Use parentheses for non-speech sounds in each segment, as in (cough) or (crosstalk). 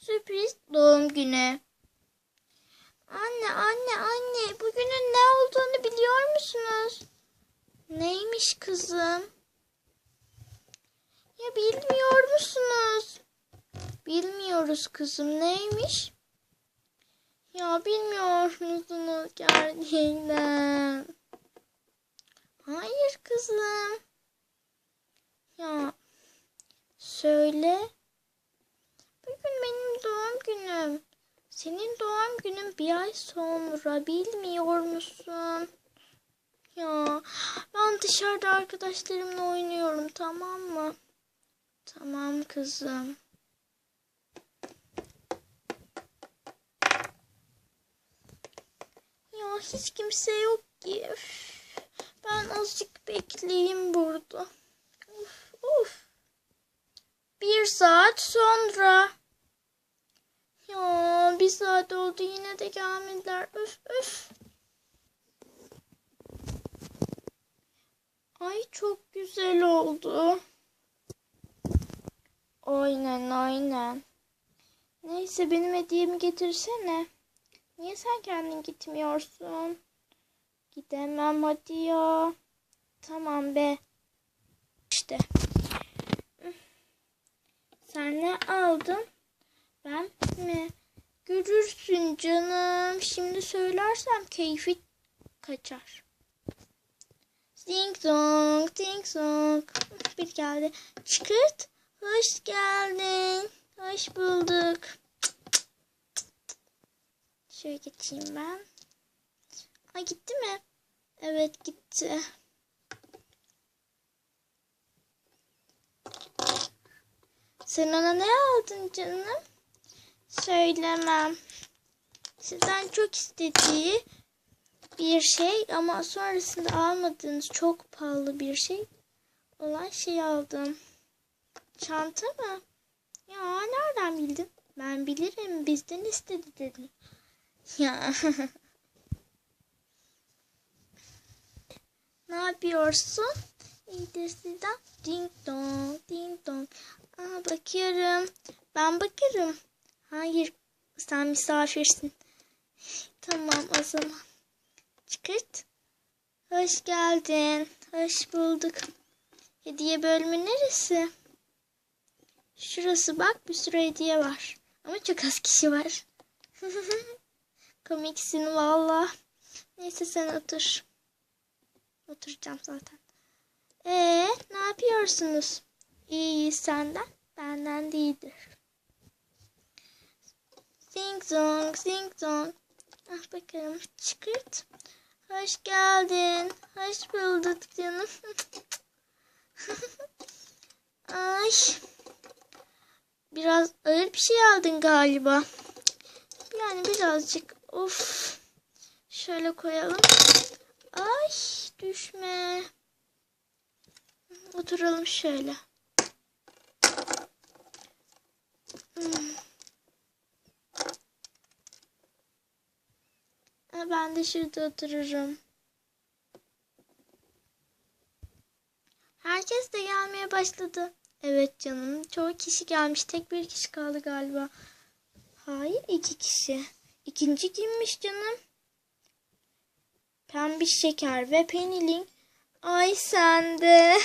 Sürpriz doğum günü. Anne anne anne bugünün ne olduğunu biliyor musunuz? Neymiş kızım? Ya bilmiyor musunuz? Bilmiyoruz kızım neymiş? Ya bilmiyor musunuz gerçekten? Hayır kızım. Ya söyle. Bugün benim doğum günüm. Senin doğum günün bir ay sonra bilmiyor musun? Ya ben dışarıda arkadaşlarımla oynuyorum tamam mı? Tamam kızım. Ya hiç kimse yok ki. Üf. Ben azıcık bekleyeyim burada. Of, of. Bir saat sonra. Ya bir saat oldu yine de gelmediler. Öf öf. Ay çok güzel oldu. Aynen aynen. Neyse benim hediyemi getirsene. Niye sen kendin gitmiyorsun? Gidemem hadi ya. Tamam be. İşte. Sen ne aldın? Ben mi? Görürsün canım. Şimdi söylersem keyfi kaçar. Ding dong, ding dong. Bir geldi. Çıkırt. Hoş geldin. Hoş bulduk. Şöyle geçeyim ben. Ay gitti mi? Evet gitti. Sen ona ne aldın canım? Söylemem. Sizden çok istediği bir şey ama sonrasında almadığınız çok pahalı bir şey olan şey aldım. Çanta mı? Ya nereden bildin? Ben bilirim bizden istedi dedim. Ya. (laughs) ne yapıyorsun? İyidir sizden. Ding dong, ding dong. Aa, bakıyorum. Ben bakarım. Hayır, sen misafirsin. Tamam o zaman. Çıkart. Hoş geldin. Hoş bulduk. Hediye bölümü neresi? Şurası bak bir sürü hediye var. Ama çok az kişi var. (laughs) Komiksin valla. Neyse sen otur. Oturacağım zaten. Ee, ne yapıyorsunuz? İyi senden, benden değildir. Sing song, sing song. Ah bakalım çıkırt. Hoş geldin. Hoş bulduk canım. (laughs) Ay. Biraz ağır bir şey aldın galiba. Yani birazcık. Of. Şöyle koyalım. Ay düşme. Oturalım şöyle. Hmm. Ben de şurada otururum. Herkes de gelmeye başladı. Evet canım. Çoğu kişi gelmiş. Tek bir kişi kaldı galiba. Hayır iki kişi. İkinci kimmiş canım? Pembiş şeker ve penilin. Ay sende.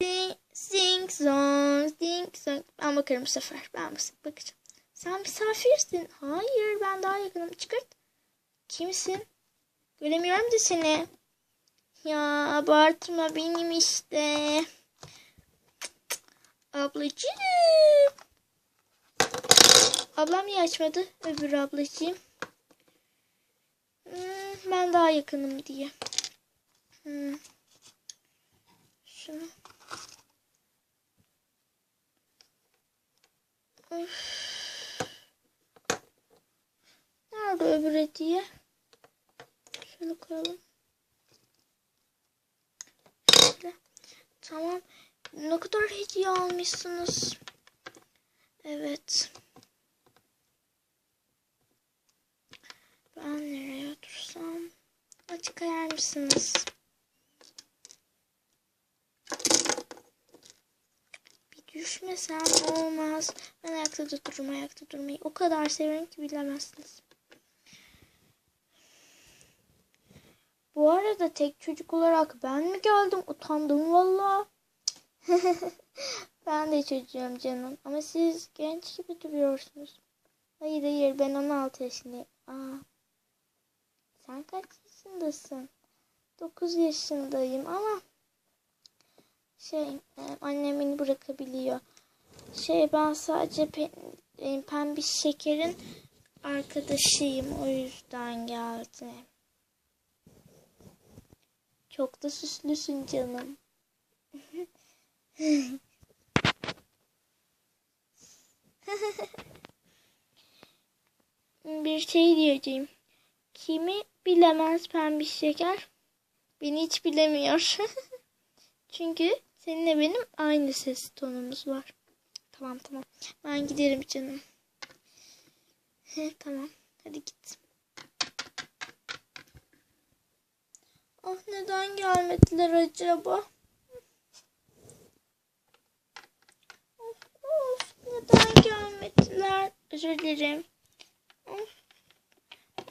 sing, (laughs) sing song, sing song. Ben bakarım bu sefer. Ben bakacağım. Sen misafirsin. Hayır ben daha yakınım. Çıkart. Kimsin? Göremiyorum da seni. Ya abartma benim işte. Ablacığım. Ablam niye açmadı? Öbür ablacığım. Hmm, ben daha yakınım diye. Hmm. Şunu. Of. Nerede öbür hediye? Şöyle koyalım. Şöyle. Tamam. Ne kadar hediye almışsınız? Evet. Ben nereye otursam? Açık ayar mısınız? Bir Düşmesem olmaz. Ben ayakta dururum ayakta durmayı. O kadar severim ki bilemezsiniz. Bu arada tek çocuk olarak ben mi geldim? Utandım valla. (laughs) ben de çocuğum canım. Ama siz genç gibi duruyorsunuz. Hayır hayır ben 16 yaşındayım. Aa, sen kaç yaşındasın? 9 yaşındayım ama şey e, annem beni bırakabiliyor. Şey ben sadece e, pembiş şekerin arkadaşıyım. O yüzden geldim. Çok da süslüsün canım. (laughs) Bir şey diyeceğim. Kimi bilemez pembiş şeker? Beni hiç bilemiyor. (laughs) Çünkü seninle benim aynı ses tonumuz var. Tamam tamam. Ben giderim canım. (laughs) Tamam. Hadi git. Ah neden gelmediler acaba? Of, of neden gelmediler? Özür dilerim. Of,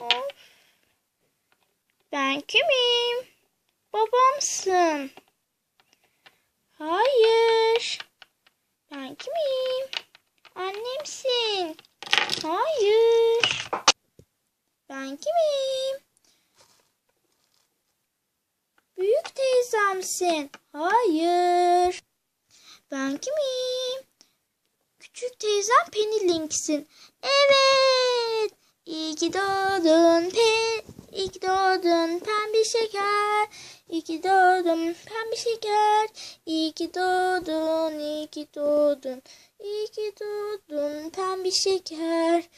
of. Ben kimim? Babamsın. Hayır. Ben kimim? Annemsin. Hayır. Ben kimim? Büyük teyzemsin. Hayır. Ben kimim? Küçük teyzem Penny Link'sin. Evet. İyi ki doğdun pe İyi ki doğdun pembe şeker. İyi ki doğdun pembe şeker. İyi ki doğdun, iyi ki doğdun. İyi ki doğdun pembe şeker.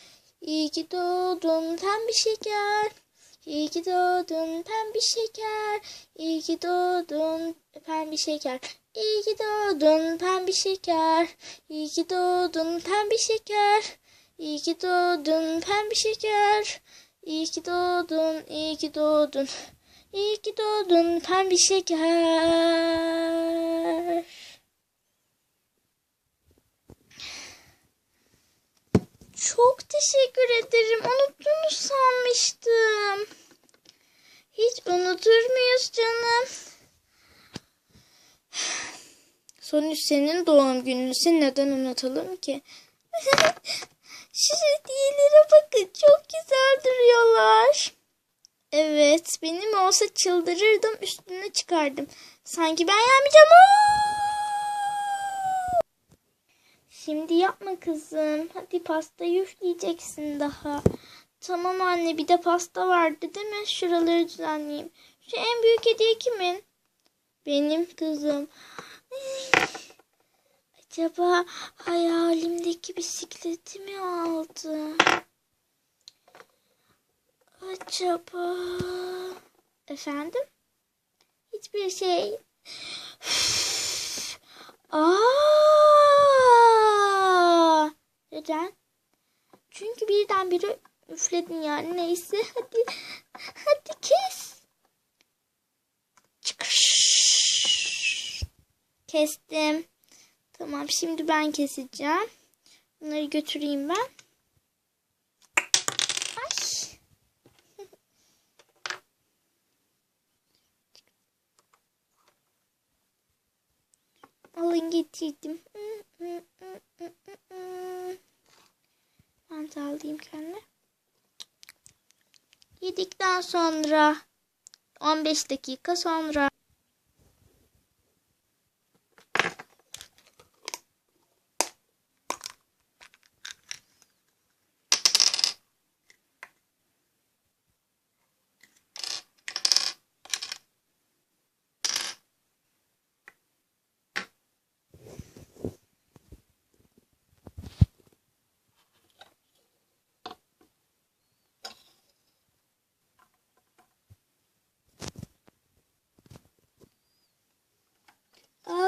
İyi ki doğdun pembe şeker. İyi ki doğdun pembe şeker. İyi ki doğdun pembe şeker. İyi ki doğdun pembe şeker. İyi ki doğdun pembe şeker. İyi ki doğdun pembe şeker. İyi ki doğdun, iyi ki doğdun. İyi ki doğdun pembe şeker. Çok teşekkür ederim. Unuttuğunu sanmıştım. Hiç unutur muyuz canım? Sonuç senin doğum gününü neden unutalım ki? (laughs) Şu hediyelere bakın çok güzel duruyorlar. Evet benim olsa çıldırırdım üstüne çıkardım. Sanki ben yapmayacağım. Şimdi yapma kızım. Hadi pastayı üfleyeceksin daha. Tamam anne bir de pasta vardı değil mi? Şuraları düzenleyeyim. Şu en büyük hediye kimin? Benim kızım. Acaba hayalimdeki bisikleti mi aldı? Acaba... Efendim? Hiçbir şey. Aa! Neden? Çünkü birdenbire üfledin yani. Neyse hadi. Hadi kes. Kestim. Tamam şimdi ben keseceğim. Bunları götüreyim ben. (laughs) Alın getirdim. Ben de alayım kendime. Yedikten sonra 15 dakika sonra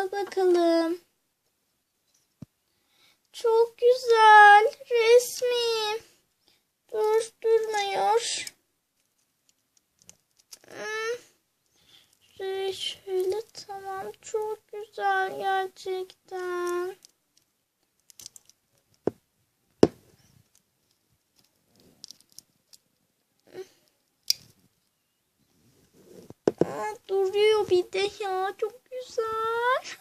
Al bakalım. Çok güzel resmi. Dur durmuyor. Hmm. Şöyle tamam çok güzel gerçekten. Aa, duruyor bir de ya çok güzel. (laughs)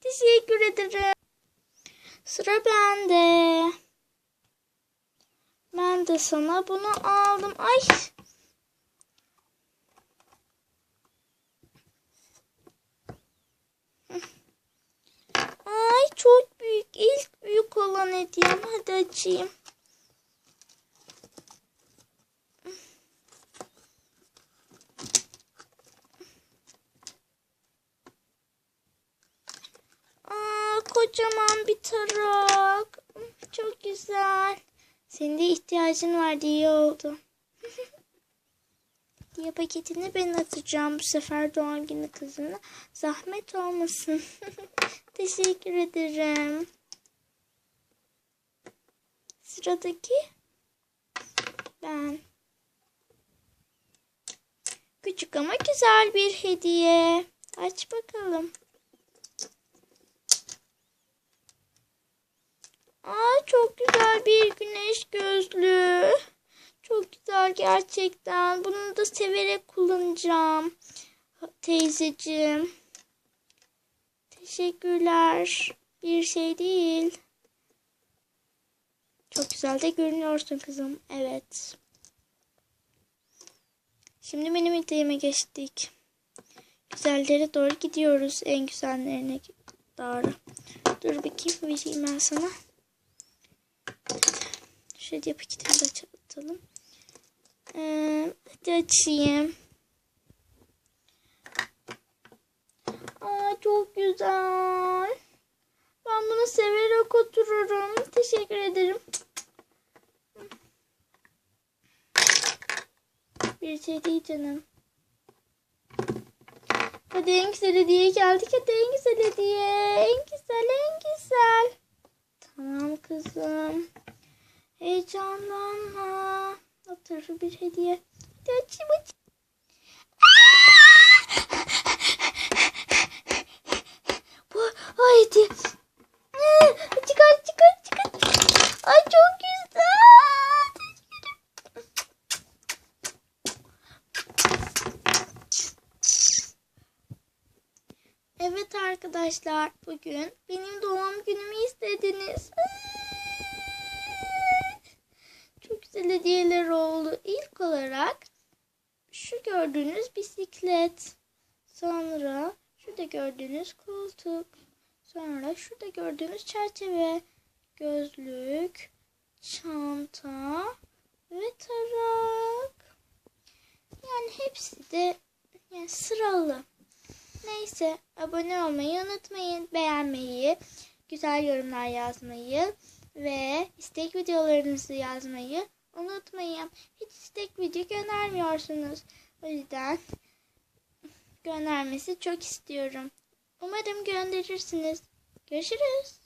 Teşekkür ederim. Sıra bende. Ben de sana bunu aldım. Ay. Ay çok büyük. İlk büyük olan hediyem. Hadi açayım. Aa, kocaman bir tarak. Çok güzel. Senin de ihtiyacın vardı iyi oldu. (laughs) Diye paketini ben atacağım bu sefer doğum günü kızına. Zahmet olmasın. (laughs) Teşekkür ederim. Sıradaki ben. Küçük ama güzel bir hediye. Aç bakalım. Aa çok güzel bir güneş gözlüğü. Çok güzel gerçekten. Bunu da severek kullanacağım. Teyzeciğim. Teşekkürler. Bir şey değil. Çok güzel de görünüyorsun kızım. Evet. Şimdi benim hediyeme geçtik. Güzellere doğru gidiyoruz. En güzellerine doğru. Dur bakayım vereyim ben sana. Şöyle paketini de açalım. Ee, açayım. Aa çok güzel. Ben bunu severek otururum. Teşekkür ederim. Bir şey değil canım. Hadi en güzel hediye geldik. Hadi en güzel hediye. En güzel en güzel. Tamam kızım. Heyecanlanma. Otur bir hediye. Hadi açayım. Bu o Çıkar çıkar çıkar. Ay çok güzel. Evet arkadaşlar bugün benim doğum günümü istediniz. Hediyeler oldu. İlk olarak şu gördüğünüz bisiklet. Sonra şurada gördüğünüz koltuk. Sonra şurada gördüğünüz çerçeve. Gözlük, çanta ve tarak. Yani hepsi de yani sıralı. Neyse abone olmayı unutmayın. Beğenmeyi, güzel yorumlar yazmayı ve istek videolarınızı yazmayı unutmayın. Hiç istek video göndermiyorsunuz. O yüzden göndermesi çok istiyorum. Umarım gönderirsiniz. Görüşürüz.